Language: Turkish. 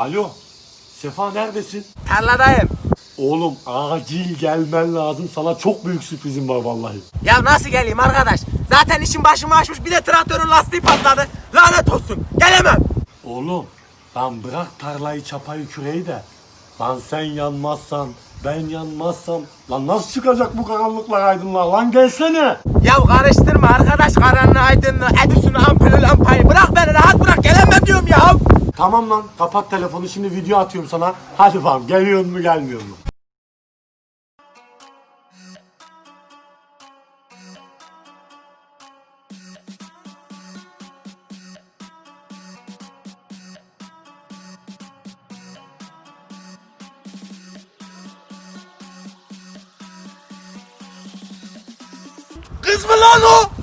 Alo. Sefa neredesin? Tarladayım. Oğlum acil gelmen lazım. Sana çok büyük sürprizim var vallahi. Ya nasıl geleyim arkadaş? Zaten işin başımı açmış bir de traktörün lastiği patladı. Lanet olsun. Gelemem. Oğlum lan bırak tarlayı çapayı küreği de. Lan sen yanmazsan ben yanmazsam lan nasıl çıkacak bu karanlıklar aydınlığa lan gelsene. Ya karıştırma arkadaş karanlığı aydınlığı, Edison'u ampulü lampayı. Bırak beni rahat bırak gelemem diyorum ya. Tamam lan kapat telefonu şimdi video atıyorum sana. Hadi bakalım geliyor mu gelmiyor mu? Kız mı lan o?